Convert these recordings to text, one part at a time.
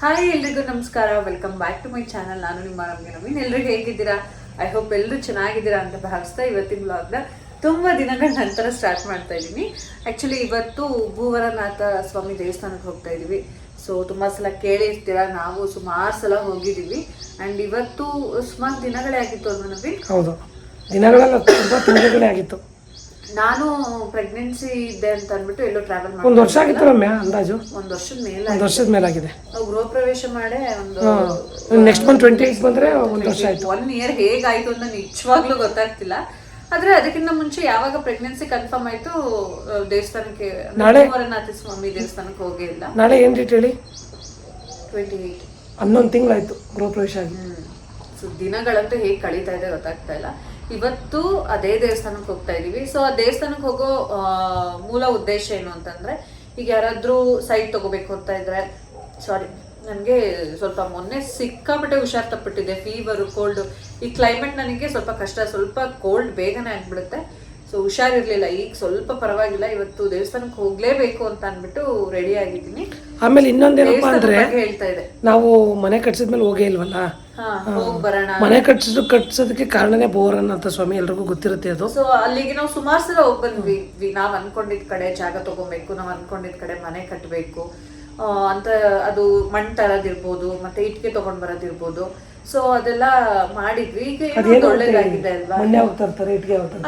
Hi ಎಲ್ರಿಗೂ ನಮಸ್ಕಾರ. Welcome back to my channel ನಾನು ನಿಮ್ಮ ನಮಗೆ ನವೀನ್. ಎಲ್ಲರಿಗೂ ಹೇಗಿದ್ದೀರಾ? ಐ ಹೋಪ್ ಎಲ್ಲರೂ ಚೆನ್ನಾಗಿದ್ದೀರಾ ಅಂತ ಭಾವಿಸ್ತಾ ಇವತ್ತಿನ ಬ್ಲಾಗ್ನ ತುಂಬ ದಿನಗಳ ನಂತರ ಸ್ಟಾರ್ಟ್ ಮಾಡ್ತಾ ಇದ್ದೀನಿ. ಆ್ಯಕ್ಚುಲಿ ಇವತ್ತು ಭೂವರನಾಥ ಸ್ವಾಮಿ ದೇವಸ್ಥಾನಕ್ಕೆ ಹೋಗ್ತಾ ಇದ್ದೀವಿ. ಸೊ ತುಂಬ ಸಲ ಕೇಳಿರ್ತೀರ? ನಾವು ಸುಮಾರು ಸಲ ಹೋಗಿದ್ದೀವಿ. ಆ್ಯಂಡ್ ಇವತ್ತು ಸುಮಾರು ದಿನಗಳೇ ಆಗಿತ್ತು ಅಲ್ವಾ ನವೀನ್? ಹೌದು. ದಿನಗಳೆಲ್ಲ ತುಂಬ ತಿಂಗಳುಗಳೇ ಆಗಿತ್ತು. ನಾನು ಪ್ರೆಗ್ನೆನ್ಸಿ ಇದೆ ಅಂತ ಅಂದ್ಬಿಟ್ಟು ಎಲ್ಲೋ ಟ್ರಾವೆಲ್ ಒಂದು ಮಾಡಿ ವರ್ಷ ಆಗಿತ್ತು ರಮ್ಯಾ ಅಂದಾಜು? ಒಂದು ವರ್ಷದ ಮೇಲೆ ಒಂದು ವರ್ಷದ ಮೇಲಾಗಿದೆ. ನಾವು ಗೃಹ ಪ್ರವೇಶ ಮಾಡೇ ಒಂದು ನೆಕ್ಸ್ಟ್ ಮಂತ್ ಟ್ವೆಂಟಿ ಬಂದರೆ ಒಂದು ವರ್ಷ ಆಯಿತು. ಒನ್ ಇಯರ್ ಹೇಗಾಯ್ತು ಅಂತ ನಿಜವಾಗ್ಲೂ ಗೊತ್ತಾಗ್ತಿಲ್ಲ. ಆದ್ರೆ ಅದಕ್ಕಿಂತ ಮುಂಚೆ ಯಾವಾಗ ಪ್ರೆಗ್ನೆನ್ಸಿ ಕನ್ಫರ್ಮ್ ಆಯ್ತು ದೇವಸ್ಥಾನಕ್ಕೆ ನಾಳೆ? ಅಮರನಾಥ ಸ್ವಾಮಿ ದೇವಸ್ಥಾನಕ್ಕೆ ಹೋಗೇ ಇಲ್ಲ. ನಾಳೆ ಏನು ಡೇಟ್ ಹೇಳಿ? ಟ್ವೆಂಟಿ ಏಯ್ಟ್ ಹನ್ನೊಂದು ತಿಂಗಳಾಯ್ತು ಗೃಹ ಪ್ರವೇಶ ಆಗಿ. ಸೊ ದಿನಗಳಂತೂ ಹೇಗೆ ಕಳೀತಾ ಇದೆ ಗೊತ್ತಾಗ್ತಾ ಇಲ್ಲ. ಇವತ್ತು ಅದೇ ದೇವಸ್ಥಾನಕ್ಕೆ ಹೋಗ್ತಾ ಇದೀವಿ. ಸೊ ಆ ದೇವಸ್ಥಾನಕ್ಕೆ ಹೋಗೋ ಮೂಲ ಉದ್ದೇಶ ಏನು ಅಂತಂದ್ರೆ ಈಗ ಯಾರಾದ್ರೂ ಸೈಟ್ ತಗೋಬೇಕು ಅಂತ ಇದ್ರೆ ಸಾರಿ ನನಗೆ ಸ್ವಲ್ಪ ಮೊನ್ನೆ ಸಿಕ್ಕಾಪಟ್ಟೆ ಹುಷಾರ್ ತಪ್ಪಿಟ್ಟಿದೆ ಫೀವರು ಕೋಲ್ಡ್ ಈ ಕ್ಲೈಮೇಟ್ ನನಗೆ ಸ್ವಲ್ಪ ಕಷ್ಟ ಸ್ವಲ್ಪ ಕೋಲ್ಡ್ ಬೇಗನೆ ಆಗ್ಬಿಡುತ್ತೆ. ಸೊ ಹುಷಾರಿರ್ಲಿಲ್ಲ. ಈಗ ಸ್ವಲ್ಪ ಪರವಾಗಿಲ್ಲ. ಇವತ್ತು ದೇವಸ್ಥಾನಕ್ಕೆ ಹೋಗ್ಲೇಬೇಕು ಅಂತ ಅಂದ್ಬಿಟ್ಟು ರೆಡಿ ಆಗಿದ್ದೀನಿ. ಆಮೇಲೆ ಇನ್ನೊಂದೇನಪ್ಪ ಹೇಳ್ತಾ ಇದೆ. ನಾವು ಮನೆ ಕಟ್ಸಿದ್ಮೇಲೆ ಹೋಗೇ ಇಲ್ವಲ್ಲ? ಮನೆ ಕಟ್ಸಿದ್ದು ಕಟ್ಸೋದಕ್ಕೆ ಕಾರಣನೇ ಬೋರನಾಥ ಸ್ವಾಮಿ ಎಲ್ರಿಗೂ ಗೊತ್ತಿರುತ್ತೆ ಅದು. ಸೊ ಅಲ್ಲಿಗೆ ನಾವು ಸುಮಾರು ಸಲ ಹೋಗ್ ಬಂದ್ವಿ ನಾವ್ ಅನ್ಕೊಂಡಿದ್ ಕಡೆ ಜಾಗ ತಗೋಬೇಕು ನಾವ್ ಅನ್ಕೊಂಡಿದ್ ಕಡೆ ಮನೆ ಕಟ್ಟಬೇಕು ಅಂತ ಅದು ಮಣ್ ತರದಿರ್ಬೋದು ಮತ್ತೆ ಇಟ್ಕೆ ತಗೊಂಡ್ ಬರೋದಿರ್ಬೋದು. ಸೊ ಅದೆಲ್ಲ ಮಾಡಿದ್ವಿ. ಈಗ ಒಳ್ಳೇದಾಗಿದೆ ಅಲ್ವಾ?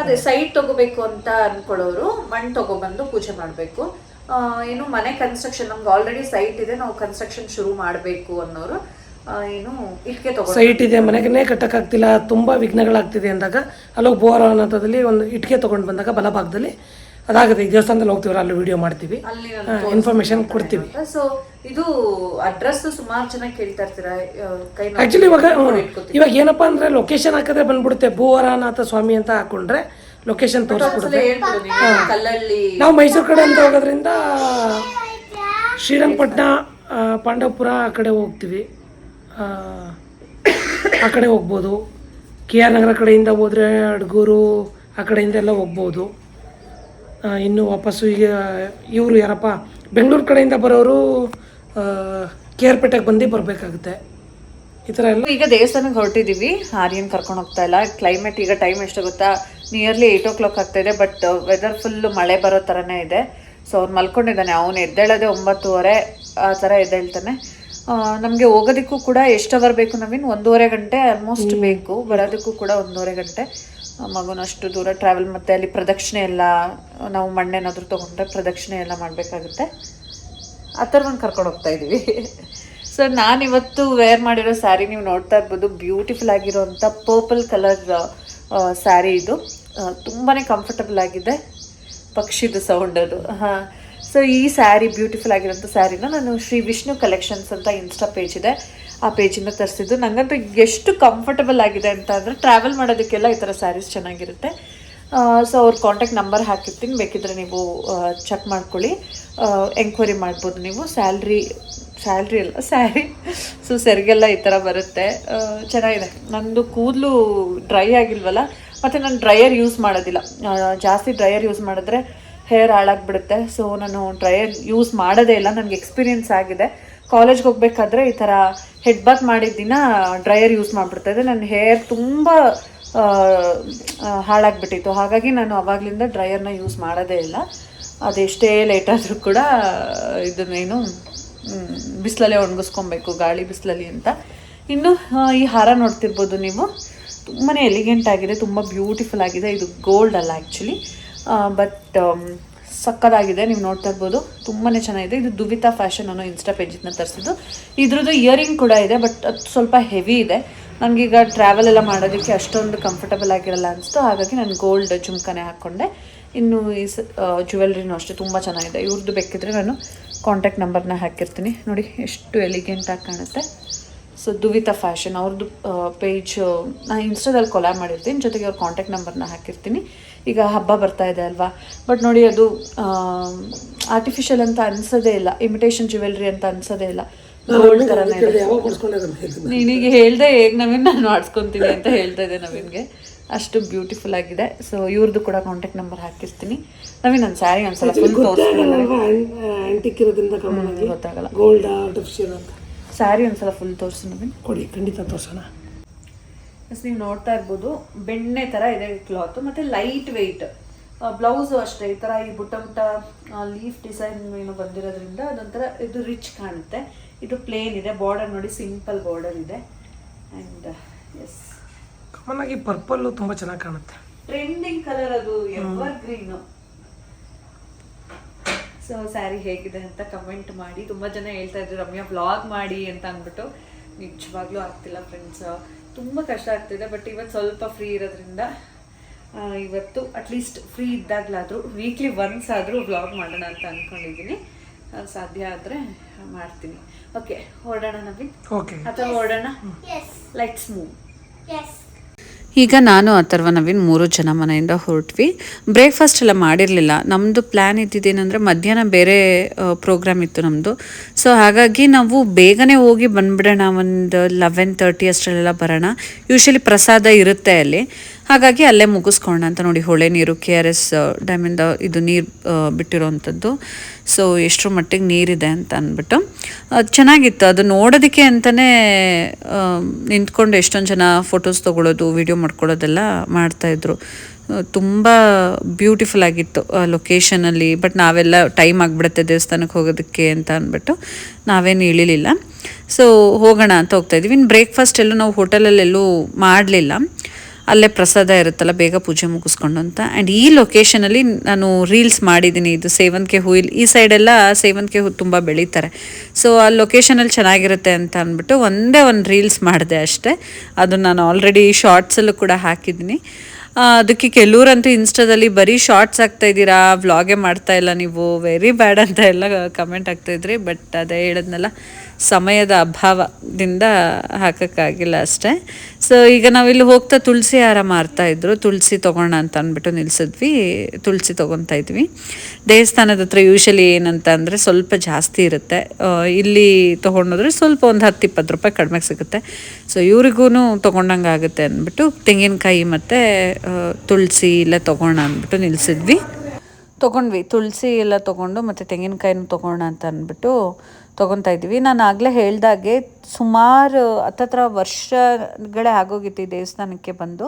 ಅದೇ ಸೈಟ್ ತಗೋಬೇಕು ಅಂತ ಅನ್ಕೊಳ್ಳೋರು ಮಣ್ ತಗೊಬಂದು ಪೂಜೆ ಮಾಡ್ಬೇಕು. ಆ, ಏನು ಮನೆ ಕನ್ಸ್ಟ್ರಕ್ಷನ್ ನಮ್ಗೆ ಆಲ್ರೆಡಿ ಸೈಟ್ ಇದೆ ನಾವು ಕನ್ಸ್ಟ್ರಕ್ಷನ್ ಶುರು ಮಾಡ್ಬೇಕು ಅನ್ನೋರು. ಏನು ಇಟ್ಕೆ ತಗೋ ಸೈಟ್ ಇದೆ ಮನೆಗೆ ಕಟ್ಟಕ್ಕಾಗ್ತಿಲ್ಲ ತುಂಬ ವಿಘ್ನಗಳಾಗ್ತಿದೆ ಅಂದಾಗ ಅಲ್ಲೋಗಿ ಅನ್ನೋದ್ರಲ್ಲಿ ಒಂದು ಇಟ್ಕೆ ತೊಗೊಂಡು ಬಂದಾಗ ಬಲಭಾಗದಲ್ಲಿ ಅದಾಗುತ್ತೆ. ಈ ದೇವಸ್ಥಾನದಲ್ಲಿ ಹೋಗ್ತೀವಲ್ಲ ಅಲ್ಲಿ ವಿಡಿಯೋ ಮಾಡ್ತೀವಿ. ಅಲ್ಲಿ ನಾನು ಇನ್ಫಾರ್ಮೇಶನ್ ಕೊಡ್ತೀವಿ. ಸೊ ಇದು ಅಡ್ರೆಸ್ ಸುಮಾರು ಜನ ಕೇಳ್ತಾ ಇರ್ತೀರಾ? ಆ, ಕೈ ನೋವು ಇವಾಗ ಇವಾಗ ಏನಪ್ಪ ಅಂದರೆ ಲೊಕೇಶನ್ ಹಾಕಿದ್ರೆ ಬಂದ್ಬಿಡುತ್ತೆ. ಭೂವರನಾಥ ಸ್ವಾಮಿ ಅಂತ ಹಾಕೊಂಡ್ರೆ ಲೊಕೇಶನ್ ತೋರಿಸ್ಬಿಡುತ್ತೆ. ಕಲ್ಲಲ್ಲಿ ನಾವು ಮೈಸೂರು ಕಡೆ ಅಂತ ಹೋಗೋದ್ರಿಂದ ಶ್ರೀರಂಗಪಟ್ಟಣ ಪಾಂಡವಪುರ ಆ ಕಡೆ ಹೋಗ್ತೀವಿ. ಆ, ಕಡೆ ಹೋಗ್ಬೋದು. ಕೆ ಆರ್ ನಗರ ಕಡೆಯಿಂದ ಹೋದರೆ ಅಡ್ಗೂರು ಆ ಕಡೆಯಿಂದ ಎಲ್ಲ ಹೋಗ್ಬೋದು ಇನ್ನು ವಾಪಸ್ಸು ಈಗ ಇವರು ಯಾರಪ್ಪ ಬೆಂಗಳೂರು ಕಡೆಯಿಂದ ಬರೋರು ಕೆ ಆರ್ ಪೇಟೆಗೆ ಬಂದು ಬರಬೇಕಾಗುತ್ತೆ. ಈ ಥರ ಎಲ್ಲ. ಈಗ ದೇವಸ್ಥಾನಕ್ಕೆ ಹೊರಟಿದ್ದೀವಿ. ಆರ್ಯನ್ ಕರ್ಕೊಂಡು ಹೋಗ್ತಾ ಇಲ್ಲ. ಕ್ಲೈಮೇಟ್ ಈಗ ಟೈಮ್ ಎಷ್ಟು ಗೊತ್ತಾ? ನಿಯರ್ಲಿ ಏಯ್ಟ್ ಓ ಕ್ಲಾಕ್ ಆಗ್ತಾಯಿದೆ ಬಟ್ ವೆದರ್ ಫುಲ್ಲು ಮಳೆ ಬರೋ ಥರನೇ ಇದೆ. ಸೊ ಅವ್ನು ಮಲ್ಕೊಂಡಿದ್ದಾನೆ. ಅವನು ಎದ್ದೇಳೋದೇ ಒಂಬತ್ತುವರೆ ಆ ಥರ ಎದ್ದೇಳ್ತಾನೆ. ನಮಗೆ ಹೋಗೋದಕ್ಕೂ ಕೂಡ ಎಷ್ಟು ಅವರ್ ಬೇಕು ನವೀನ್ ಒಂದೂವರೆ ಗಂಟೆ ಆಲ್ಮೋಸ್ಟ್ ಬೇಕು. ಬರೋದಕ್ಕೂ ಕೂಡ ಒಂದೂವರೆ ಗಂಟೆ. ಮಗುನ ಅಷ್ಟು ದೂರ ಟ್ರಾವೆಲ್ ಮತ್ತು ಅಲ್ಲಿ ಪ್ರದಕ್ಷಿಣೆ ಎಲ್ಲ ನಾವು ಮಣ್ಣೇನಾದರೂ ತೊಗೊಂಡ್ರೆ ಪ್ರದಕ್ಷಿಣೆ ಎಲ್ಲ ಮಾಡಬೇಕಾಗುತ್ತೆ. ಆ ಥರ ಒಂದು ಕರ್ಕೊಂಡು ಹೋಗ್ತಾ ಇದ್ದೀವಿ. ಸೊ ನಾನಿವತ್ತು ವೇರ್ ಮಾಡಿರೋ ಸ್ಯಾರಿ ನೀವು ನೋಡ್ತಾ ಇರ್ಬೋದು. ಬ್ಯೂಟಿಫುಲ್ ಆಗಿರೋಂಥ ಪರ್ಪಲ್ ಕಲರ್ ಸ್ಯಾರಿ ಇದು. ತುಂಬಾ ಕಂಫರ್ಟಬಲ್ ಆಗಿದೆ. ಪಕ್ಷಿದು ಸೌಂಡ್ ಅದು ಹಾಂ. ಸೊ ಈ ಸ್ಯಾರಿ ಬ್ಯೂಟಿಫುಲ್ ಆಗಿರೋಂಥ ಸ್ಯಾರಿನ ನಾನು ಶ್ರೀ ವಿಷ್ಣು ಕಲೆಕ್ಷನ್ಸ್ ಅಂತ ಇನ್ಸ್ಟಾ ಪೇಜ್ ಇದೆ. ಆ ಪೇಜಿಂದ ತರಿಸಿದ್ದು. ನನಗಂತೂ ಎಷ್ಟು ಕಂಫರ್ಟಬಲ್ ಆಗಿದೆ ಅಂತ ಅಂದರೆ ಟ್ರಾವೆಲ್ ಮಾಡೋದಕ್ಕೆಲ್ಲ ಈ ಥರ ಸ್ಯಾರೀಸ್ ಚೆನ್ನಾಗಿರುತ್ತೆ. ಸೊ ಅವ್ರ ಕಾಂಟ್ಯಾಕ್ಟ್ ನಂಬರ್ ಹಾಕಿರ್ತೀನಿ. ಬೇಕಿದ್ರೆ ನೀವು ಚೆಕ್ ಮಾಡ್ಕೊಳ್ಳಿ. ಎಂಕ್ವೈರಿ ಮಾಡ್ಬೋದು ನೀವು. ಸ್ಯಾಲ್ರಿ ಸ್ಯಾಲ್ರಿ ಅಲ್ಲ ಸ್ಯಾರಿ ಸೊ ಸೆರಿಗೆಲ್ಲ ಈ ಥರ ಬರುತ್ತೆ. ಚೆನ್ನಾಗಿದೆ. ನಂದು ಕೂದಲು ಡ್ರೈ ಆಗಿಲ್ವಲ್ಲ, ಮತ್ತು ನಾನು ಡ್ರೈಯರ್ ಯೂಸ್ ಮಾಡೋದಿಲ್ಲ. ಜಾಸ್ತಿ ಡ್ರೈಯರ್ ಯೂಸ್ ಮಾಡಿದ್ರೆ ಹೇರ್ ಹಾಳಾಗ್ಬಿಡುತ್ತೆ. ಸೊ ನಾನು ಡ್ರೈಯರ್ ಯೂಸ್ ಮಾಡೋದೇ ಇಲ್ಲ. ನನಗೆ ಎಕ್ಸ್ಪೀರಿಯನ್ಸ್ ಆಗಿದೆ. ಕಾಲೇಜ್ಗೆ ಹೋಗ್ಬೇಕಾದ್ರೆ ಈ ಥರ ಹೆಡ್ ಬಾತ್ ಮಾಡಿದ ದಿನ ಡ್ರೈಯರ್ ಯೂಸ್ ಮಾಡಿಬಿಡ್ತಾ ನನ್ನ ಹೇರ್ ತುಂಬ ಹಾಳಾಗ್ಬಿಟ್ಟಿತ್ತು. ಹಾಗಾಗಿ ನಾನು ಅವಾಗಲಿಂದ ಡ್ರೈಯರ್ನ ಯೂಸ್ ಮಾಡೋದೇ ಇಲ್ಲ. ಅದೆಷ್ಟೇ ಲೇಟ್ ಕೂಡ ಇದನ್ನೇನು ಬಿಸಿಲಲ್ಲೇ ಒಣಗಿಸ್ಕೊಬೇಕು, ಗಾಳಿ ಬಿಸಿಲಲ್ಲಿ ಅಂತ. ಇನ್ನು ಈ ಹಾರ ನೋಡ್ತಿರ್ಬೋದು ನೀವು. ತುಂಬಾ ಎಲಿಗೆಂಟ್ ಆಗಿದೆ. ತುಂಬ ಬ್ಯೂಟಿಫುಲ್ ಆಗಿದೆ. ಇದು ಗೋಲ್ಡ್ ಅಲ್ಲ ಆ್ಯಕ್ಚುಲಿ ಬಟ್ ಸಕ್ಕದಾಗಿದೆ, ನೀವು ನೋಡ್ತಾ ಇರ್ಬೋದು. ತುಂಬಾ ಚೆನ್ನಾಗಿದೆ. ಇದು ದುವಿತಾ ಫ್ಯಾಷನ್ ಅನ್ನೋ ಇನ್ಸ್ಟಾ ಪೇಜಿಂದ ತರಿಸಿದ್ದು. ಇದ್ರದ್ದು ಇಯರಿಂಗ್ ಕೂಡ ಇದೆ ಬಟ್ ಅದು ಸ್ವಲ್ಪ ಹೆವಿ ಇದೆ. ನನಗೀಗ ಟ್ರಾವೆಲ್ ಎಲ್ಲ ಮಾಡೋದಕ್ಕೆ ಅಷ್ಟೊಂದು ಕಂಫರ್ಟಬಲ್ ಆಗಿರಲ್ಲ ಅನಿಸ್ತು. ಹಾಗಾಗಿ ನಾನು ಗೋಲ್ಡ್ ಜುಮ್ಕನೆ ಹಾಕ್ಕೊಂಡೆ ಇನ್ನು ಈ ಜುವೆಲ್ರಿನೂ ಅಷ್ಟೇ ತುಂಬ ಚೆನ್ನಾಗಿದೆ. ಇವ್ರದ್ದು ಬೇಕಿದ್ರೆ ನಾನು ಕಾಂಟ್ಯಾಕ್ಟ್ ನಂಬರ್ನ ಹಾಕಿರ್ತೀನಿ. ನೋಡಿ, ಎಷ್ಟು ಎಲಿಗೆಂಟಾಗಿ ಕಾಣುತ್ತೆ. So Duvita fashion. ಅವ್ರದ್ದು ಪೇಜ್ ನಾನು ಇನ್ಸ್ಟಾದಲ್ಲಿ ಕೊಲಾ ಮಾಡಿರ್ತೀನಿ. ಜೊತೆಗೆ ಅವ್ರ ಕಾಂಟ್ಯಾಕ್ಟ್ ನಂಬರ್ನ ಹಾಕಿರ್ತೀನಿ. ಈಗ ಹಬ್ಬ ಬರ್ತಾ ಇದೆ ಅಲ್ವಾ? ಬಟ್ ನೋಡಿ ಅದು ಆರ್ಟಿಫಿಷಿಯಲ್ ಅಂತ ಅನ್ಸೋದೇ ಇಲ್ಲ. ಇಮಿಟೇಷನ್ ಜ್ಯುವೆಲ್ರಿ ಅಂತ ಅನ್ಸೋದೇ ಇಲ್ಲ. ಗೋಲ್ಡ್ ಥರನೇ ಇದೆ. ಯಾವಾಗ ನೀನಿಗೆ ಹೇಳ್ದೆ ಹೇಗೆ ನವೀನ್ ನಾನು ಮಾಡಿಸ್ಕೊತೀನಿ ಅಂತ ಹೇಳ್ತಾ ಇದ್ದೆ ನವೀನ್ಗೆ. ಅಷ್ಟು ಬ್ಯೂಟಿಫುಲ್ ಆಗಿದೆ. ಸೊ ಇವ್ರದ್ದು ಕೂಡ ಕಾಂಟ್ಯಾಕ್ಟ್ ನಂಬರ್ ಹಾಕಿರ್ತೀನಿ. ನವೀನ್ ನನ್ನ ಸ್ಯಾರಿ ಒಂದ್ಸಲ ಫುಲ್ ತೋರಿಸ್ತೀನಿ ಗೊತ್ತಾಗಲ್ಲ. ಗೋಲ್ಡ್ ಆರ್ಟಿಫಿಷಿಯಲ್ ಅಂತ. ಸ್ಯಾರಿ ಒಂದ್ಸಲ ಫುಲ್ ತೋರಿಸು ನವೀನ್. ಕೊಡಿ ಖಂಡಿತ ತೋರ್ಸೋಣ. ಎಸ್ ನೀವು ನೋಡ್ತಾ ಇರ್ಬೋದು ಬೆಣ್ಣೆ ಥರ ಇದೆ ಕ್ಲಾತ್ ಮತ್ತು ಲೈಟ್ ವೆಯ್ಟ್ ಬ್ಲೌಸು ಅಷ್ಟೇ ಈ ಥರ ಈ ಬುಟ್ಟ ಬುಟ್ಟ ಲೀಫ್ ಡಿಸೈನ್ ಏನು ಬಂದಿರೋದ್ರಿಂದ ಅದೊಂಥರ ಇದು ರಿಚ್ ಕಾಣುತ್ತೆ. ಇದು ಪ್ಲೇನ್ ಇದೆ ಬಾರ್ಡರ್ ನೋಡಿ ಸಿಂಪಲ್ ಬಾರ್ಡರ್ ಇದೆ. ಆ್ಯಂಡ್ ಎಸ್ ಕಾಮನ್ ಆಗಿ ಪರ್ಪಲ್ಲು ತುಂಬ ಚೆನ್ನಾಗಿ ಕಾಣುತ್ತೆ. ಟ್ರೆಂಡಿಂಗ್ ಕಲರ್ ಅದು ಎವರ್ ಗ್ರೀನು ಸೊ ಸ್ಯಾರಿ ಹೇಗಿದೆ ಅಂತ ಕಮೆಂಟ್ ಮಾಡಿ. ತುಂಬ ಜನ ಹೇಳ್ತಾ ಇದ್ರು ರಮ್ಯಾ ಬ್ಲಾಗ್ ಮಾಡಿ ಅಂತ ಅಂದ್ಬಿಟ್ಟು. ನಿಜವಾಗ್ಲೂ ಆಗ್ತಿಲ್ಲ ಫ್ರೆಂಡ್ಸ್ ತುಂಬ ಕಷ್ಟ ಆಗ್ತಿದೆ ಬಟ್ ಇವತ್ತು ಸ್ವಲ್ಪ ಫ್ರೀ ಇರೋದ್ರಿಂದ ಆ, ಇವತ್ತು ಅಟ್ಲೀಸ್ಟ್ ಫ್ರೀ ಇದ್ದಾಗಲಾದರೂ ವೀಕ್ಲಿ ಒನ್ಸ್ ಆದರೂ ಬ್ಲಾಗ್ ಮಾಡೋಣ ಅಂತ ಅಂದ್ಕೊಂಡಿದ್ದೀನಿ ಸಾಧ್ಯ ಆದರೆ ಮಾಡ್ತೀನಿ. ಓಕೆ ಹೊರಡೋಣ ನವೀನ್ ಓಕೆ ಅಥವಾ ಹೊರಡೋಣ ಲೈಟ್ಸ್ ಮೂವ್. ಈಗ ನಾನು ಅಥರ್ವ ನವೀನ್ ಮೂರು ಜನ ಮನೆಯಿಂದ ಹೊರಟ್ವಿ. ಬ್ರೇಕ್ಫಾಸ್ಟ್ ಎಲ್ಲ ಮಾಡಿರಲಿಲ್ಲ. ನಮ್ಮದು ಪ್ಲ್ಯಾನ್ ಇದ್ದಿದ್ದೇನೆಂದರೆ ಮಧ್ಯಾಹ್ನ ಬೇರೆ ಪ್ರೋಗ್ರಾಮ್ ಇತ್ತು ನಮ್ಮದು ಸೊ ಹಾಗಾಗಿ ನಾವು ಬೇಗನೆ ಹೋಗಿ ಬಂದ್ಬಿಡೋಣ. ಒಂದು ಲೆವೆನ್ ತರ್ಟಿ ಅಷ್ಟರಲ್ಲೆಲ್ಲ ಬರೋಣ. ಯೂಶಲಿ ಪ್ರಸಾದ ಇರುತ್ತೆ ಅಲ್ಲಿ. ಹಾಗಾಗಿ ಅಲ್ಲೇ ಮುಗಿಸ್ಕೊಳ್ಳೋಣ ಅಂತ ನೋಡಿ ಹೊಳೆ ನೀರು ಕೆ ಆರ್ ಎಸ್ ಡ್ಯಾಮಿಂದ ಇದು ನೀರು ಬಿಟ್ಟಿರೋವಂಥದ್ದು ಸೊ ಎಷ್ಟರ ಮಟ್ಟಿಗೆ ನೀರಿದೆ ಅಂತ ಅಂದ್ಬಿಟ್ಟು. ಅದು ಚೆನ್ನಾಗಿತ್ತು. ಅದು ನೋಡೋದಕ್ಕೆ ಅಂತಲೇ ನಿಂತ್ಕೊಂಡು ಎಷ್ಟೊಂದು ಜನ ಫೋಟೋಸ್ ತೊಗೊಳ್ಳೋದು ವಿಡಿಯೋ ಮಾಡ್ಕೊಳ್ಳೋದೆಲ್ಲ ಮಾಡ್ತಾಯಿದ್ರು ತುಂಬ ಬ್ಯೂಟಿಫುಲ್ ಆಗಿತ್ತು ಲೊಕೇಶನಲ್ಲಿ ಬಟ್ ನಾವೆಲ್ಲ ಟೈಮ್ ಆಗಿಬಿಡುತ್ತೆ ದೇವಸ್ಥಾನಕ್ಕೆ ಹೋಗೋದಕ್ಕೆ ಅಂತ ಅಂದ್ಬಿಟ್ಟು ನಾವೇನು ಇಳಿಲಿಲ್ಲ. ಸೊ ಹೋಗೋಣ ಅಂತ ಹೋಗ್ತಾಯಿದ್ವಿ ಇನ್ನು ಬ್ರೇಕ್ಫಾಸ್ಟ್ ಎಲ್ಲೂ ನಾವು ಹೋಟೆಲಲ್ಲೆಲ್ಲೂ ಮಾಡಲಿಲ್ಲ. ಅಲ್ಲೇ ಪ್ರಸಾದ ಇರುತ್ತಲ್ಲ, ಬೇಗ ಪೂಜೆ ಮುಗಿಸ್ಕೊಂಡು ಅಂತ. ಆ್ಯಂಡ್ ಈ ಲೊಕೇಶನಲ್ಲಿ ನಾನು ರೀಲ್ಸ್ ಮಾಡಿದ್ದೀನಿ, ಇದು ಸೇವಂತಿಗೆ ಹೂ. ಇಲ್ಲಿ ಈ ಸೈಡೆಲ್ಲ ಸೇವಂತಿಗೆ ಹೂ ತುಂಬ ಬೆಳೀತಾರೆ. ಸೊ ಆ ಲೊಕೇಶನಲ್ಲಿ ಚೆನ್ನಾಗಿರುತ್ತೆ ಅಂತ ಅಂದ್ಬಿಟ್ಟು ಒಂದೇ ಒಂದು ರೀಲ್ಸ್ ಮಾಡಿದೆ ಅಷ್ಟೇ. ಅದು ನಾನು ಆಲ್ರೆಡಿ ಶಾರ್ಟ್ಸಲ್ಲೂ ಕೂಡ ಹಾಕಿದ್ದೀನಿ. ಅದಕ್ಕೆ ಕೆಲವರಂತೂ ಇನ್ಸ್ಟಾದಲ್ಲಿ ಬರೀ ಶಾರ್ಟ್ಸ್ ಆಗ್ತಾ ಇದ್ದೀರಾ ವ್ಲಾಗೇ ಮಾಡ್ತಾ ಇಲ್ಲ ನೀವು ವೆರಿ ಬ್ಯಾಡ್ ಅಂತ ಎಲ್ಲ ಕಮೆಂಟ್ ಆಗ್ತಾಯಿದ್ರಿ ಬಟ್ ಅದೇ ಹೇಳಿದ್ನಲ್ಲ ಸಮಯದ ಅಭಾವದಿಂದ ಹಾಕೋಕ್ಕಾಗಿಲ್ಲ ಅಷ್ಟೇ. ಸೊ ಈಗ ನಾವಿಲ್ಲಿ ಹೋಗ್ತಾ ತುಳಸಿ ಹಾರ ಮಾರ್ತಾ ಇದ್ರು. ತುಳಸಿ ತೊಗೋಣ ಅಂತ ಅಂದ್ಬಿಟ್ಟು ನಿಲ್ಸಿದ್ವಿ. ತುಳಸಿ ತೊಗೊತಾ ಇದ್ವಿ. ದೇವಸ್ಥಾನದ ಹತ್ರ ಯೂಶಲಿ ಏನಂತ ಅಂದರೆ ಸ್ವಲ್ಪ ಜಾಸ್ತಿ ಇರುತ್ತೆ. ಇಲ್ಲಿ ತೊಗೊಂಡೋದ್ರೆ ಸ್ವಲ್ಪ ಒಂದು ಹತ್ತು ಇಪ್ಪತ್ತು ರೂಪಾಯಿ ಕಡಿಮೆಗೆ ಸಿಗುತ್ತೆ. ಸೊ ಇವ್ರಿಗೂ ತೊಗೊಂಡಂಗೆ ಆಗುತ್ತೆ ಅಂದ್ಬಿಟ್ಟು ತೆಂಗಿನಕಾಯಿ ಮತ್ತು ತುಳಸಿ ಇಲ್ಲ ತೊಗೋಣ ಅಂದ್ಬಿಟ್ಟು ನಿಲ್ಸಿದ್ವಿ. ತೊಗೊಂಡ್ವಿ. ತುಳಸಿ ಎಲ್ಲ ತೊಗೊಂಡು ಮತ್ತು ತೆಂಗಿನಕಾಯಿನೂ ತೊಗೋಣ ಅಂತ ಅಂದ್ಬಿಟ್ಟು ತೊಗೊತಾ ಇದ್ದೀವಿ ನಾನು ಆಗಲೇ ಹೇಳ್ದಾಗೆ ಸುಮಾರು ಹತ್ತತ್ರ ವರ್ಷಗಳೇ ಆಗೋಗಿತ್ತು ಈ ದೇವಸ್ಥಾನಕ್ಕೆ ಬಂದು.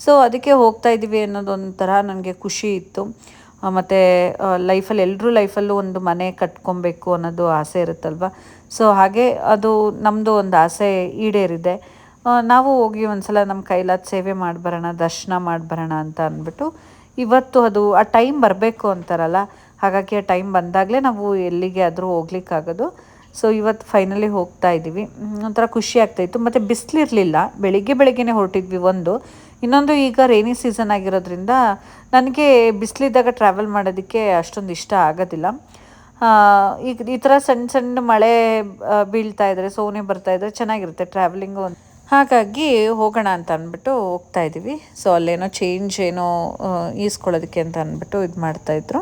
ಸೊ ಅದಕ್ಕೆ ಹೋಗ್ತಾ ಇದ್ದೀವಿ ಅನ್ನೋದೊಂಥರ ನನಗೆ ಖುಷಿ ಇತ್ತು. ಮತ್ತು ಲೈಫಲ್ಲಿ ಎಲ್ಲರೂ ಲೈಫಲ್ಲೂ ಒಂದು ಮನೆ ಕಟ್ಕೊಬೇಕು ಅನ್ನೋದು ಆಸೆ ಇರುತ್ತಲ್ವ? ಸೊ ಹಾಗೆ ಅದು ನಮ್ಮದು ಒಂದು ಆಸೆ ಈಡೇರಿದೆ. ನಾವು ಹೋಗಿ ಒಂದ್ಸಲ ನಮ್ಮ ಕೈಲಾದ ಸೇವೆ ಮಾಡಿ ಬರೋಣ ದರ್ಶನ ಮಾಡಿ ಬರೋಣ ಅಂತ ಅಂದ್ಬಿಟ್ಟು ಇವತ್ತು ಅದು, ಆ ಟೈಮ್ ಬರಬೇಕು ಅಂತಾರಲ್ಲ ಹಾಗಾಗಿ ಆ ಟೈಮ್ ಬಂದಾಗಲೇ ನಾವು ಎಲ್ಲಿಗೆ ಆದರೂ ಹೋಗ್ಲಿಕ್ಕಾಗೋದು. ಸೊ ಇವತ್ತು ಫೈನಲಿ ಹೋಗ್ತಾ ಇದ್ದೀವಿ. ಒಂಥರ ಖುಷಿ ಆಗ್ತಾಯಿತ್ತು ಮತ್ತು ಬಿಸಿಲಿರಲಿಲ್ಲ. ಬೆಳಿಗ್ಗೆ ಬೆಳಗ್ಗೆನೇ ಹೊರಟಿದ್ವಿ ಒಂದು. ಇನ್ನೊಂದು ಈಗ ರೈನಿ ಸೀಸನ್ ಆಗಿರೋದ್ರಿಂದ ನನಗೆ ಬಿಸಿಲಿದ್ದಾಗ ಟ್ರಾವೆಲ್ ಮಾಡೋದಕ್ಕೆ ಅಷ್ಟೊಂದು ಇಷ್ಟ ಆಗೋದಿಲ್ಲ. ಈಗ ಈ ಥರ ಸಣ್ಣ ಸಣ್ಣ ಮಳೆ ಬೀಳ್ತಾ ಇದ್ರೆ, ಸೋನೆ ಬರ್ತಾ ಇದ್ರೆ ಚೆನ್ನಾಗಿರುತ್ತೆ ಟ್ರಾವೆಲಿಂಗು ಹಾಗಾಗಿ ಹೋಗೋಣ ಅಂತ ಅಂದ್ಬಿಟ್ಟು ಹೋಗ್ತಾ ಇದ್ದೀವಿ. ಸೊ ಅಲ್ಲೇನೋ ಚೇಂಜ್ ಏನೋ ಈಸ್ಕೊಳ್ಳೋದಕ್ಕೆ ಅಂತ ಅಂದ್ಬಿಟ್ಟು ಇದು ಮಾಡ್ತಾಯಿದ್ರು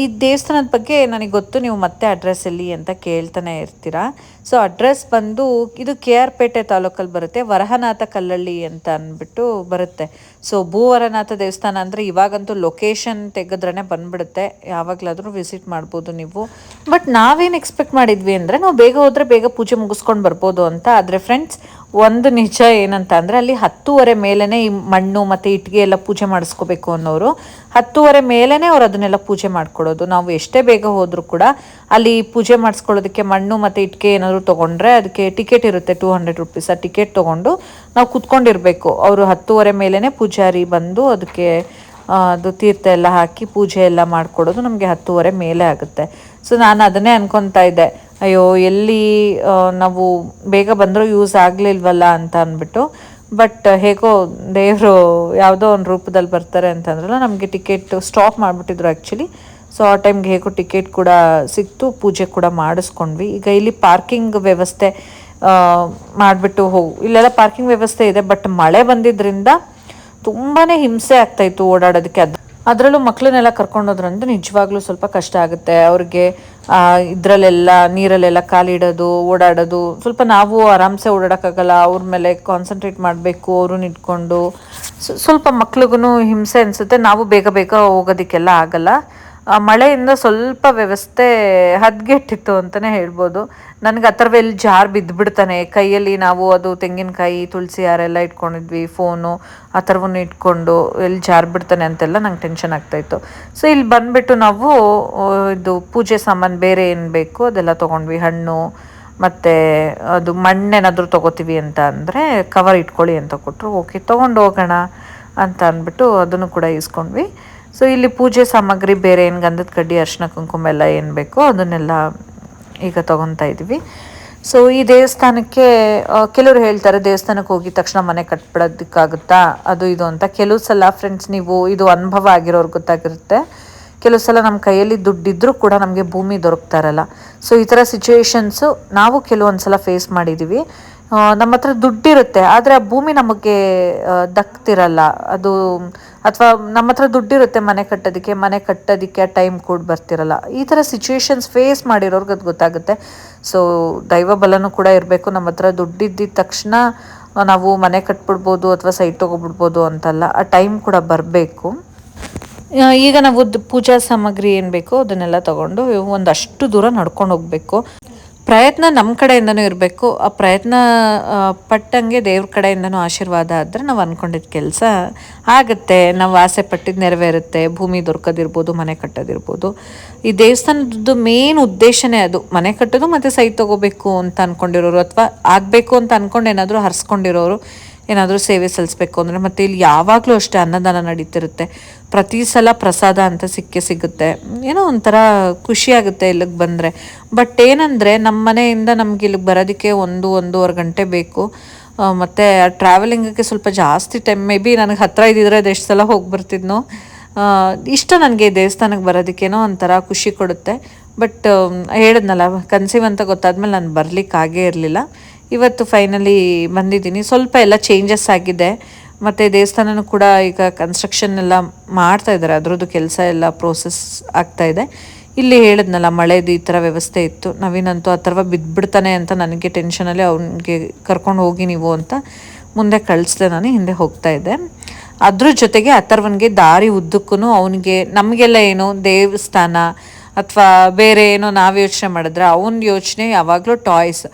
ಈ ದೇವಸ್ಥಾನದ ಬಗ್ಗೆ ನನಗೆ ಗೊತ್ತು, ನೀವು ಮತ್ತೆ ಅಡ್ರೆಸ್ ಎಲ್ಲಿ ಅಂತ ಕೇಳ್ತಾನೆ ಇರ್ತೀರಾ. ಸೊ ಅಡ್ರೆಸ್ ಬಂದು ಇದು ಕೆ ಆರ್ ಪೇಟೆ ತಾಲೂಕಲ್ಲಿ ಬರುತ್ತೆ, ವರಹನಾಥ ಕಲ್ಲಳ್ಳಿ ಅಂತ ಅಂದ್ಬಿಟ್ಟು ಬರುತ್ತೆ. ಸೊ ಭೂವರನಾಥ ದೇವಸ್ಥಾನ ಅಂದರೆ ಇವಾಗಂತೂ ಲೊಕೇಶನ್ ತೆಗೆದ್ರೇ ಬಂದ್ಬಿಡುತ್ತೆ. ಯಾವಾಗಲಾದರೂ ವಿಸಿಟ್ ಮಾಡ್ಬೋದು ನೀವು. ಬಟ್ ನಾವೇನು ಎಕ್ಸ್ಪೆಕ್ಟ್ ಮಾಡಿದ್ವಿ ಅಂದರೆ, ನಾವು ಬೇಗ ಹೋದರೆ ಬೇಗ ಪೂಜೆ ಮುಗಿಸ್ಕೊಂಡು ಬರ್ಬೋದು ಅಂತ. ಆದರೆ ಫ್ರೆಂಡ್ಸ್ ಒಂದು ನಿಜ ಏನಂತ ಅಂದರೆ ಅಲ್ಲಿ ಹತ್ತೂವರೆ ಮೇಲೇ ಈ ಮಣ್ಣು ಮತ್ತು ಇಟ್ಟಿಗೆ ಎಲ್ಲ ಪೂಜೆ ಮಾಡಿಸ್ಕೋಬೇಕು ಅನ್ನೋರು, ಹತ್ತೂವರೆ ಮೇಲೇ ಅವ್ರು ಅದನ್ನೆಲ್ಲ ಪೂಜೆ ಮಾಡ್ಕೊಡೋದು. ನಾವು ಎಷ್ಟೇ ಬೇಗ ಹೋದರೂ ಕೂಡ ಅಲ್ಲಿ ಪೂಜೆ ಮಾಡಿಸ್ಕೊಳ್ಳೋದಕ್ಕೆ ಮಣ್ಣು ಮತ್ತು ಇಟ್ಟಿಗೆ ಏನಾದರೂ ತೊಗೊಂಡ್ರೆ ಅದಕ್ಕೆ ಟಿಕೆಟ್ ಇರುತ್ತೆ ಟೂ ಹಂಡ್ರೆಡ್ ರುಪೀಸ್ ಆ ಟಿಕೆಟ್ ತೊಗೊಂಡು ನಾವು ಕುತ್ಕೊಂಡಿರಬೇಕು. ಅವರು ಹತ್ತೂವರೆ ಮೇಲೇ ಪೂಜಾರಿ ಬಂದು ಅದಕ್ಕೆ ಅದು ತೀರ್ಥ ಎಲ್ಲ ಹಾಕಿ ಪೂಜೆ ಎಲ್ಲ ಮಾಡಿಕೊಡೋದು ನಮಗೆ ಹತ್ತೂವರೆ ಮೇಲೆ ಆಗುತ್ತೆ. ಸೊ ನಾನು ಅದನ್ನೇ ಅನ್ಕೊತಾ ಇದ್ದೆ. ಅಯ್ಯೋ, ಎಲ್ಲಿ ನಾವು ಬೇಗ ಬಂದರೂ ಯೂಸ್ ಆಗಲಿಲ್ವಲ್ಲ ಅಂತ ಅಂದ್ಬಿಟ್ಟು. ಬಟ್ ಹೇಗೋ ದೇವರು ಯಾವುದೋ ಒಂದು ರೂಪದಲ್ಲಿ ಬರ್ತಾರೆ ಅಂತಂದ್ರಲ್ಲ, ನಮಗೆ ಟಿಕೆಟ್ ಸ್ಟಾಪ್ ಮಾಡಿಬಿಟ್ಟಿದ್ರು ಆ್ಯಕ್ಚುಲಿ ಸೊ ಆ ಟೈಮ್ಗೆ ಹೇಗೋ ಟಿಕೆಟ್ ಕೂಡ ಸಿಕ್ತು, ಪೂಜೆ ಕೂಡ ಮಾಡಿಸ್ಕೊಂಡ್ವಿ. ಈಗ ಇಲ್ಲಿ ಪಾರ್ಕಿಂಗ್ ವ್ಯವಸ್ಥೆ ಮಾಡಿಬಿಟ್ಟು ಹೋಗು ಇಲ್ಲೆಲ್ಲ ಪಾರ್ಕಿಂಗ್ ವ್ಯವಸ್ಥೆ ಇದೆ ಬಟ್ ಮಳೆ ಬಂದಿದ್ದರಿಂದ ತುಂಬಾ ಹಿಂಸೆ ಆಗ್ತಾಯಿತ್ತು ಓಡಾಡೋದಕ್ಕೆ. ಅದು ಅದರಲ್ಲೂ ಮಕ್ಕಳನ್ನೆಲ್ಲ ಕರ್ಕೊಂಡೋದ್ರಂದ್ರೆ ನಿಜವಾಗ್ಲೂ ಸ್ವಲ್ಪ ಕಷ್ಟ ಆಗುತ್ತೆ. ಅವ್ರಿಗೆ ಇದರಲ್ಲೆಲ್ಲ ನೀರಲ್ಲೆಲ್ಲ ಕಾಲಿಡೋದು, ಓಡಾಡೋದು, ಸ್ವಲ್ಪ ನಾವು ಆರಾಮ್ಸೆ ಓಡಾಡೋಕ್ಕಾಗಲ್ಲ. ಅವ್ರ ಮೇಲೆ ಕಾನ್ಸಂಟ್ರೇಟ್ ಮಾಡಬೇಕು, ಅವರು ನಿಂತ್ಕೊಂಡು. ಸ್ವ- ಸ್ವಲ್ಪ ಮಕ್ಳಿಗೂ ಹಿಂಸೆ ಅನಿಸುತ್ತೆ. ನಾವು ಬೇಗ ಬೇಗ ಹೋಗೋದಕ್ಕೆಲ್ಲ ಆಗಲ್ಲ. ಮಳೆಯಿಂದ ಸ್ವಲ್ಪ ವ್ಯವಸ್ಥೆ ಹದ್ಗೆಟ್ಟಿತ್ತು ಅಂತಲೇ ಹೇಳ್ಬೋದು. ನನಗೆ ಆ ಎಲ್ಲಿ ಜಾರ್ ಬಿದ್ದುಬಿಡ್ತಾನೆ ಕೈಯಲ್ಲಿ ನಾವು ಅದು ತೆಂಗಿನಕಾಯಿ, ತುಳಸಿ ಯಾರೆಲ್ಲ ಇಟ್ಕೊಂಡಿದ್ವಿ, ಫೋನು, ಆ ಥರವನ್ನು ಇಟ್ಕೊಂಡು ಎಲ್ಲಿ ಜಾರ್ ಬಿಡ್ತಾನೆ ಅಂತೆಲ್ಲ ನಂಗೆ ಟೆನ್ಷನ್ ಆಗ್ತಾಯಿತ್ತು. ಸೊ, ಇಲ್ಲಿ ಬಂದುಬಿಟ್ಟು ನಾವು ಇದು ಪೂಜೆ ಸಾಮಾನು ಬೇರೆ ಏನು ಬೇಕು ಅದೆಲ್ಲ ತೊಗೊಂಡ್ವಿ. ಹಣ್ಣು, ಮತ್ತು ಅದು ಮಣ್ಣೇನಾದರೂ ತೊಗೋತೀವಿ ಅಂತ ಅಂದರೆ ಕವರ್ ಇಟ್ಕೊಳ್ಳಿ ಅಂತ ಕೊಟ್ಟರು ಓಕೆ, ತೊಗೊಂಡು ಹೋಗೋಣ ಅಂತ ಅಂದ್ಬಿಟ್ಟು ಅದನ್ನು ಕೂಡ ಇಸ್ಕೊಂಡ್ವಿ. ಸೊ ಇಲ್ಲಿ ಪೂಜೆ ಸಾಮಗ್ರಿ ಬೇರೆ ಏನು ಗಂಧದ ಕಡ್ಡಿ, ಅರಿಶಿನ ಕುಂಕುಮ ಎಲ್ಲ ಏನು ಬೇಕೋ ಅದನ್ನೆಲ್ಲ ಈಗ ತೊಗೊತಾ ಇದ್ವಿ ಸೊ ಈ ದೇವಸ್ಥಾನಕ್ಕೆ ಕೆಲವರು ಹೇಳ್ತಾರೆ ದೇವಸ್ಥಾನಕ್ಕೆ ಹೋಗಿದ ತಕ್ಷಣ ಮನೆ ಕಟ್ಬಿಡೋದಕ್ಕಾಗುತ್ತಾ? ಅದು ಇದು ಅಂತ. ಕೆಲವು ಸಲ ಫ್ರೆಂಡ್ಸ್ ನೀವು ಇದು ಅನುಭವ ಆಗಿರೋರು ಗೊತ್ತಾಗಿರುತ್ತೆ. ಕೆಲವು ಸಲ ನಮ್ಮ ಕೈಯಲ್ಲಿ ದುಡ್ಡಿದ್ದರೂ ಕೂಡ ನಮಗೆ ಭೂಮಿ ದೊರಕ್ತಾ ಇರಲ್ಲ. ಸೊ ಈ ಥರ ಸಿಚುವೇಶನ್ಸು ನಾವು ಕೆಲವೊಂದು ಸಲ ಫೇಸ್ ಮಾಡಿದ್ದೀವಿ. ನಮ್ಮ ಹತ್ರ ದುಡ್ಡಿರುತ್ತೆ, ಆದರೆ ಆ ಭೂಮಿ ನಮಗೆ ದಕ್ತಿರಲ್ಲ. ಅದು, ಅಥವಾ ನಮ್ಮ ಹತ್ರ ದುಡ್ಡಿರುತ್ತೆ ಮನೆ ಕಟ್ಟೋದಕ್ಕೆ ಮನೆ ಕಟ್ಟೋದಕ್ಕೆ ಆ ಟೈಮ್ ಕೂಡ ಬರ್ತಿರಲ್ಲ. ಈ ಥರ ಸಿಚುವೇಶನ್ಸ್ ಫೇಸ್ ಮಾಡಿರೋರ್ಗೆ ಅದು ಗೊತ್ತಾಗುತ್ತೆ. ಸೊ ದೈವ ಬಲನೂ ಕೂಡ ಇರಬೇಕು, ನಮ್ಮ ಹತ್ರ ದುಡ್ಡಿದ್ದಿದ ತಕ್ಷಣ ನಾವು ಮನೆ ಕಟ್ಬಿಡ್ಬೋದು ಅಥವಾ ಸೈಟ್ ತೊಗೊಬಿಡ್ಬೋದು ಅಂತಲ್ಲ, ಆ ಟೈಮ್ ಕೂಡ ಬರಬೇಕು. ಈಗ ನಾವು ಪೂಜಾ ಸಾಮಗ್ರಿ ಏನು ಬೇಕೋ ಅದನ್ನೆಲ್ಲ ತಗೊಂಡು ಒಂದಷ್ಟು ದೂರ ನಡ್ಕೊಂಡು ಹೋಗಬೇಕು. ಪ್ರಯತ್ನ ನಮ್ಮ ಕಡೆಯಿಂದನೂ ಇರಬೇಕು. ಆ ಪ್ರಯತ್ನ ಪಟ್ಟಂಗೆ ದೇವ್ರ ಕಡೆಯಿಂದನೂ ಆಶೀರ್ವಾದ ಆದರೆ ನಾವು ಅಂದ್ಕೊಂಡಿದ್ದ ಕೆಲಸ ಆಗುತ್ತೆ. ನಾವು ಆಸೆ ಪಟ್ಟಿದ್ದು ನೆರವೇರುತ್ತೆ. ಭೂಮಿ ದೊರಕೋದಿರ್ಬೋದು, ಮನೆ ಕಟ್ಟೋದಿರ್ಬೋದು. ಈ ದೇವಸ್ಥಾನದ್ದು ಮೇನ್ ಉದ್ದೇಶನೇ ಅದು. ಮನೆ ಕಟ್ಟೋದು ಮತ್ತು ಸೈ ತಗೋಬೇಕು ಅಂತ ಅಂದ್ಕೊಂಡಿರೋರು ಅಥವಾ ಆಗಬೇಕು ಅಂತ ಅಂದ್ಕೊಂಡು ಏನಾದರೂ ಹರಿಸ್ಕೊಂಡಿರೋರು ಏನಾದರೂ ಸೇವೆ ಸಲ್ಲಿಸ್ಬೇಕು ಅಂದರೆ ಮತ್ತು ಇಲ್ಲಿ ಯಾವಾಗಲೂ ಅಷ್ಟೇ ಅನ್ನದಾನ ನಡೀತಿರುತ್ತೆ. ಪ್ರತಿ ಸಲ ಪ್ರಸಾದ ಅಂತ ಸಿಕ್ಕೇ ಸಿಗುತ್ತೆ. ಏನೋ ಒಂಥರ ಖುಷಿಯಾಗುತ್ತೆ ಇಲ್ಲಿಗೆ ಬಂದರೆ. ಬಟ್ ಏನಂದರೆ ನಮ್ಮ ಮನೆಯಿಂದ ನಮ್ಗೆ ಇಲ್ಲಿಗೆ ಬರೋದಕ್ಕೆ ಒಂದು, ಒಂದೂವರೆ ಗಂಟೆ ಬೇಕು. ಮತ್ತು ಟ್ರಾವೆಲಿಂಗಕ್ಕೆ ಸ್ವಲ್ಪ ಜಾಸ್ತಿ ಟೈಮ್ ಮೇ ಬಿ ನನಗೆ ಹತ್ತಿರ ಇದ್ದಿದ್ರೆ ಅದೆಷ್ಟು ಸಲ ಹೋಗಿ ಬರ್ತಿದ್ನೋ ಇಷ್ಟ ನನಗೆ ದೇವಸ್ಥಾನಕ್ಕೆ ಬರೋದಕ್ಕೇನೋ ಒಂಥರ ಖುಷಿ ಕೊಡುತ್ತೆ. ಬಟ್ ಹೇಳಿದ್ನಲ್ಲ, ಕನ್ಸೀವ್ ಅಂತ ಗೊತ್ತಾದ್ಮೇಲೆ ನಾನು ಬರ್ಲಿಕ್ಕೆ ಆಗೇ ಇರಲಿಲ್ಲ. ಇವತ್ತು ಫೈನಲಿ ಬಂದಿದ್ದೀನಿ. ಸ್ವಲ್ಪ ಎಲ್ಲ ಚೇಂಜಸ್ ಆಗಿದೆ. ಮತ್ತು ದೇವಸ್ಥಾನನೂ ಕೂಡ ಈಗ ಕನ್ಸ್ಟ್ರಕ್ಷನ್ ಎಲ್ಲ ಮಾಡ್ತಾ ಇದ್ದಾರೆ. ಅದರದ್ದು ಕೆಲಸ ಎಲ್ಲ ಪ್ರೋಸೆಸ್ ಆಗ್ತಾ ಇದೆ. ಇಲ್ಲಿ ಹೇಳಿದ್ನಲ್ಲ ಮಳೆದು ಈ ಥರ ವ್ಯವಸ್ಥೆ ಇತ್ತು. ನವೀನಂತೂ ಆ ಥರ ಬಿದ್ದುಬಿಡ್ತಾನೆ ಅಂತ ನನಗೆ ಟೆನ್ಷನಲ್ಲಿ ಅವನಿಗೆ ಕರ್ಕೊಂಡು ಹೋಗಿ ನೀವು ಅಂತ ಮುಂದೆ ಕಳಿಸ್ದೆ ನಾನು, ಹಿಂದೆ ಹೋಗ್ತಾ ಇದ್ದೆ. ಅದ್ರ ಜೊತೆಗೆ ಅಥರ್ವನ್ಗೆ ದಾರಿ ಉದ್ದಕ್ಕೂ ಅವನಿಗೆ ನಮಗೆಲ್ಲ ಏನು ದೇವಸ್ಥಾನ ಅಥವಾ ಬೇರೆ ಏನೋ ನಾವು ಯೋಚನೆ ಮಾಡಿದ್ರೆ ಅವನ ಯೋಚನೆ ಯಾವಾಗಲೂ ಟಾಯ್ಸ್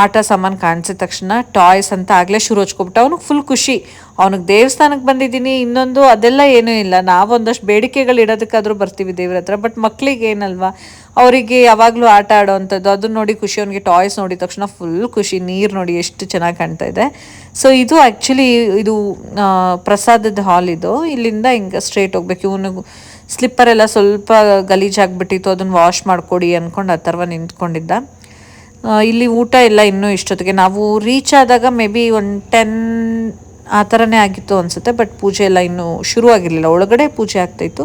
ಆಟ ಸಾಮಾನು ಕಾಣಿಸಿದ ತಕ್ಷಣ ಟಾಯ್ಸ್ ಅಂತ ಆಗಲೇ ಶುರು ಹಚ್ಕೊಬಿಟ್ಟು ಅವನಿಗೆ ಫುಲ್ ಖುಷಿ. ಅವನಿಗೆ ದೇವಸ್ಥಾನಕ್ಕೆ ಬಂದಿದ್ದೀನಿ, ಇನ್ನೊಂದು ಅದೆಲ್ಲ ಏನೂ ಇಲ್ಲ. ನಾವು ಒಂದಷ್ಟು ಬೇಡಿಕೆಗಳು ಇಡೋದಕ್ಕಾದರೂ ಬರ್ತೀವಿ ದೇವ್ರ ಹತ್ರ ಬಟ್ ಮಕ್ಕಳಿಗೆ ಏನಲ್ವಾ? ಅವರಿಗೆ ಯಾವಾಗಲೂ ಆಟ ಆಡೋವಂಥದ್ದು ಅದನ್ನ ನೋಡಿ ಖುಷಿ. ಅವನಿಗೆ ಟಾಯ್ಸ್ ನೋಡಿದ ತಕ್ಷಣ ಫುಲ್ ಖುಷಿ. ನೀರು ನೋಡಿ ಎಷ್ಟು ಚೆನ್ನಾಗಿ ಕಾಣ್ತಾ ಇದೆ. ಸೊ ಇದು ಆ್ಯಕ್ಚುಲಿ ಇದು ಪ್ರಸಾದದ ಹಾಲ್ ಇದು. ಇಲ್ಲಿಂದ ಹಿಂಗೆ ಸ್ಟ್ರೇಟ್ ಹೋಗ್ಬೇಕು. ಇವನು ಸ್ಲಿಪ್ಪರ್ ಎಲ್ಲ ಸ್ವಲ್ಪ ಗಲೀಜಾಗ್ಬಿಟ್ಟಿತ್ತು ಅದನ್ನು ವಾಶ್ ಮಾಡಿಕೊಡಿ ಅಂದ್ಕೊಂಡು ಆ ಥರವ ನಿಂತ್ಕೊಂಡಿದ್ದ. ಇಲ್ಲಿ ಊಟ ಇಲ್ಲ ಇನ್ನೂ ಇಷ್ಟೊತ್ತಿಗೆ. ನಾವು ರೀಚ್ ಆದಾಗ ಮೇ ಬಿ ಒಂದು ಟೆನ್ ಆ ಥರನೇ ಆಗಿತ್ತು ಅನಿಸುತ್ತೆ ಬಟ್ ಪೂಜೆ ಎಲ್ಲ ಇನ್ನೂ ಶುರು ಆಗಿರಲಿಲ್ಲ. ಒಳಗಡೆ ಪೂಜೆ ಆಗ್ತಾಯಿತ್ತು.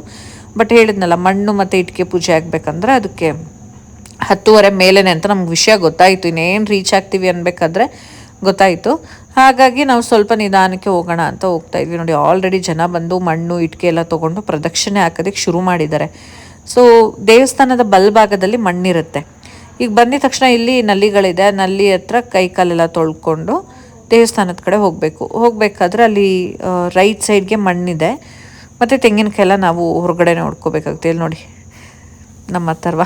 ಬಟ್ ಹೇಳಿದ್ನಲ್ಲ, ಮಣ್ಣು ಮತ್ತು ಇಟ್ಟಿಗೆ ಪೂಜೆ ಆಗಬೇಕಂದ್ರೆ ಅದಕ್ಕೆ ಹತ್ತುವರೆ ಮೇಲೇನೆ ಅಂತ ನಮ್ಗೆ ವಿಷಯ ಗೊತ್ತಾಯಿತು. ಇನ್ನೇನು ರೀಚ್ ಆಗ್ತೀವಿ ಅನ್ಬೇಕಾದ್ರೆ ಗೊತ್ತಾಯಿತು. ಹಾಗಾಗಿ ನಾವು ಸ್ವಲ್ಪ ನಿಧಾನಕ್ಕೆ ಹೋಗೋಣ ಅಂತ ಹೋಗ್ತಾ ಇದ್ವಿ. ನೋಡಿ ಆಲ್ರೆಡಿ ಜನ ಬಂದು ಮಣ್ಣು ಇಟ್ಟಿಗೆ ಎಲ್ಲ ತೊಗೊಂಡು ಪ್ರದಕ್ಷಿಣೆ ಹಾಕೋದಕ್ಕೆ ಶುರು ಮಾಡಿದ್ದಾರೆ. ಸೊ ದೇವಸ್ಥಾನದ ಬಲ್ಭಾಗದಲ್ಲಿ ಮಣ್ಣಿರುತ್ತೆ. ಈಗ ಬಂದಿದ ತಕ್ಷಣ ಇಲ್ಲಿ ನಲ್ಲಿಗಳಿದೆ. ನಲ್ಲಿ ಹತ್ರ ಕೈ ಕಾಲೆಲ್ಲ ತೊಳ್ಕೊಂಡು ದೇವಸ್ಥಾನದ ಕಡೆ ಹೋಗಬೇಕು. ಹೋಗಬೇಕಾದ್ರೆ ಅಲ್ಲಿ ರೈಟ್ ಸೈಡ್ಗೆ ಮಣ್ಣಿದೆ. ಮತ್ತು ತೆಂಗಿನಕಾಯೆಲ್ಲ ನಾವು ಹೊರಗಡೆ ನೋಡ್ಕೋಬೇಕಾಗುತ್ತೆ. ಇಲ್ಲಿ ನೋಡಿ, ನಮ್ಮ ಅಥರ್ವ.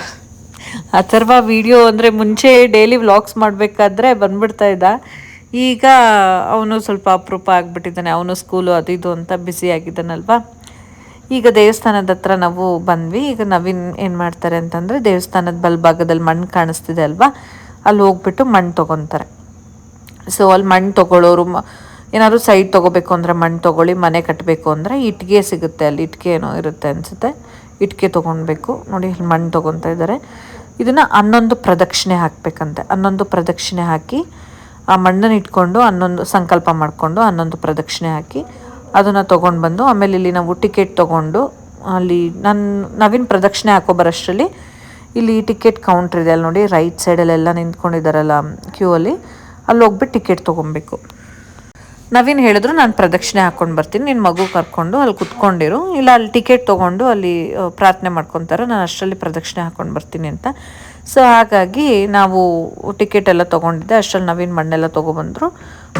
ಅಥರ್ವ ವಿಡಿಯೋ ಅಂದರೆ ಮುಂಚೆ ಡೈಲಿ ವ್ಲಾಗ್ಸ್ ಮಾಡಬೇಕಾದ್ರೆ ಬಂದುಬಿಡ್ತಾ ಇದ್ದ. ಈಗ ಅವನು ಸ್ವಲ್ಪ ಅಪರೂಪ ಆಗಿಬಿಟ್ಟಿದ್ದಾನೆ. ಅವನು ಸ್ಕೂಲು ಅದು ಇದು ಅಂತ ಬ್ಯುಸಿ ಆಗಿದ್ದಾನಲ್ವಾ? ಈಗ ದೇವಸ್ಥಾನದ ಹತ್ರ ನಾವು ಬಂದ್ವಿ. ಈಗ ನವೀನ್ ಏನು ಮಾಡ್ತಾರೆ ಅಂತಂದರೆ ದೇವಸ್ಥಾನದ ಬಲ್ಭಾಗದಲ್ಲಿ ಮಣ್ಣು ಕಾಣಿಸ್ತಿದೆ ಅಲ್ವಾ? ಅಲ್ಲಿ ಹೋಗ್ಬಿಟ್ಟು ಮಣ್ಣು ತೊಗೊತಾರೆ. ಸೊ ಅಲ್ಲಿ ಮಣ್ಣು ತೊಗೊಳ್ಳೋರು ಏನಾದ್ರು ಸೈಡ್ ತೊಗೋಬೇಕು ಅಂದರೆ ಮಣ್ಣು ತೊಗೊಳ್ಳಿ, ಮನೆ ಕಟ್ಟಬೇಕು ಅಂದರೆ ಇಟ್ಟಿಗೆ ಸಿಗುತ್ತೆ. ಅಲ್ಲಿ ಇಟ್ಟಿಗೆ ಏನೋ ಇರುತ್ತೆ ಅನಿಸುತ್ತೆ. ಇಟ್ಟಿಗೆ ತೊಗೊಳ್ಬೇಕು ನೋಡಿ ಇಲ್ಲಿ ಮಣ್ಣು ತೊಗೊತಾ ಇದ್ದಾರೆ. ಇದನ್ನು ಹನ್ನೊಂದು ಪ್ರದಕ್ಷಿಣೆ ಹಾಕಬೇಕಂತೆ. ಹನ್ನೊಂದು ಪ್ರದಕ್ಷಿಣೆ ಹಾಕಿ ಆ ಮಣ್ಣನ್ನು ಇಟ್ಕೊಂಡು ಹನ್ನೊಂದು ಸಂಕಲ್ಪ ಮಾಡಿಕೊಂಡು ಹನ್ನೊಂದು ಪ್ರದಕ್ಷಿಣೆ ಹಾಕಿ ಅದನ್ನು ತೊಗೊಂಡು ಬಂದು, ಆಮೇಲೆ ಇಲ್ಲಿ ನಾವು ಟಿಕೆಟ್ ತೊಗೊಂಡು, ಅಲ್ಲಿ ನನ್ನ ನವೀನ್ ಪ್ರದಕ್ಷಿಣೆ ಹಾಕೋ ಬರೋಷ್ಟರಲ್ಲಿ ಇಲ್ಲಿ ಟಿಕೆಟ್ ಕೌಂಟ್ರ್ ಇದೆ. ಅಲ್ಲಿ ನೋಡಿ ರೈಟ್ ಸೈಡಲ್ಲೆಲ್ಲ ನಿಂತ್ಕೊಂಡಿದ್ದಾರಲ್ಲ ಕ್ಯೂ ಅಲ್ಲಿ ಅಲ್ಲಿ ಹೋಗ್ಬಿಟ್ಟು ಟಿಕೆಟ್ ತೊಗೊಬೇಕು. ನವೀನ್ ಹೇಳಿದ್ರು, ನಾನು ಪ್ರದಕ್ಷಿಣೆ ಹಾಕ್ಕೊಂಡು ಬರ್ತೀನಿ. ನಿನ್ನ ಮಗು ಕರ್ಕೊಂಡು ಅಲ್ಲಿ ಕುತ್ಕೊಂಡಿರು. ಇಲ್ಲ, ಅಲ್ಲಿ ಟಿಕೆಟ್ ತೊಗೊಂಡು ಅಲ್ಲಿ ಪ್ರಾರ್ಥನೆ ಮಾಡ್ಕೊತಾರೆ. ನಾನು ಅಷ್ಟರಲ್ಲಿ ಪ್ರದಕ್ಷಿಣೆ ಹಾಕ್ಕೊಂಡು ಬರ್ತೀನಿ ಅಂತ. ಸೊ ಹಾಗಾಗಿ ನಾವು ಟಿಕೆಟ್ ಎಲ್ಲ ತೊಗೊಂಡಿದ್ದೆ. ಅಷ್ಟರಲ್ಲಿ ನಾವೇನು ಮಣ್ಣೆಲ್ಲ ತೊಗೊಬಂದರು.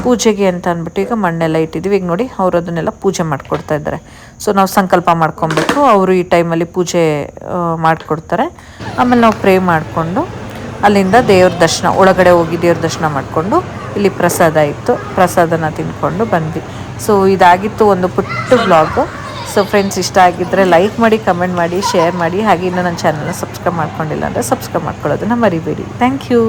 ಪೂಜೆಗೆ ಅಂತ ಅಂದ್ಬಿಟ್ಟು ಈಗ ಮಣ್ಣೆಲ್ಲ ಇಟ್ಟಿದ್ದೀವಿ ಈಗ ನೋಡಿ ಅವರು ಅದನ್ನೆಲ್ಲ ಪೂಜೆ ಮಾಡಿಕೊಡ್ತಾ ಇದ್ದಾರೆ. ಸೊ ನಾವು ಸಂಕಲ್ಪ ಮಾಡ್ಕೊಬೇಕು. ಅವರು ಈ ಟೈಮಲ್ಲಿ ಪೂಜೆ ಮಾಡಿಕೊಡ್ತಾರೆ. ಆಮೇಲೆ ನಾವು ಪ್ರೇ ಮಾಡಿಕೊಂಡು ಅಲ್ಲಿಂದ ದೇವ್ರ ದರ್ಶನ, ಒಳಗಡೆ ಹೋಗಿ ದೇವ್ರ ದರ್ಶನ ಮಾಡಿಕೊಂಡು ಇಲ್ಲಿ ಪ್ರಸಾದ ಇತ್ತು. ಪ್ರಸಾದನ ತಿಂದ್ಕೊಂಡು ಬಂದ್ವಿ. ಸೊ ಇದಾಗಿತ್ತು ಒಂದು ಪುಟ್ಟ ಬ್ಲಾಗು ಸೊ ಫ್ರೆಂಡ್ಸ್ ಇಷ್ಟ ಆಗಿದ್ದರೆ ಲೈಕ್ ಮಾಡಿ ಕಮೆಂಟ್ ಮಾಡಿ ಶೇರ್ ಮಾಡಿ, ಹಾಗೆ ಇನ್ನೂ ನನ್ನ ಚಾನಲ್ನ ಸಬ್ಸ್ಕ್ರೈಬ್ ಮಾಡ್ಕೊಂಡಿಲ್ಲ ಅಂದರೆ ಸಬ್ಸ್ಕ್ರೈಬ್ ಮಾಡ್ಕೊಳ್ಳೋದನ್ನ ಮರಿಬೇಡಿ. Thank you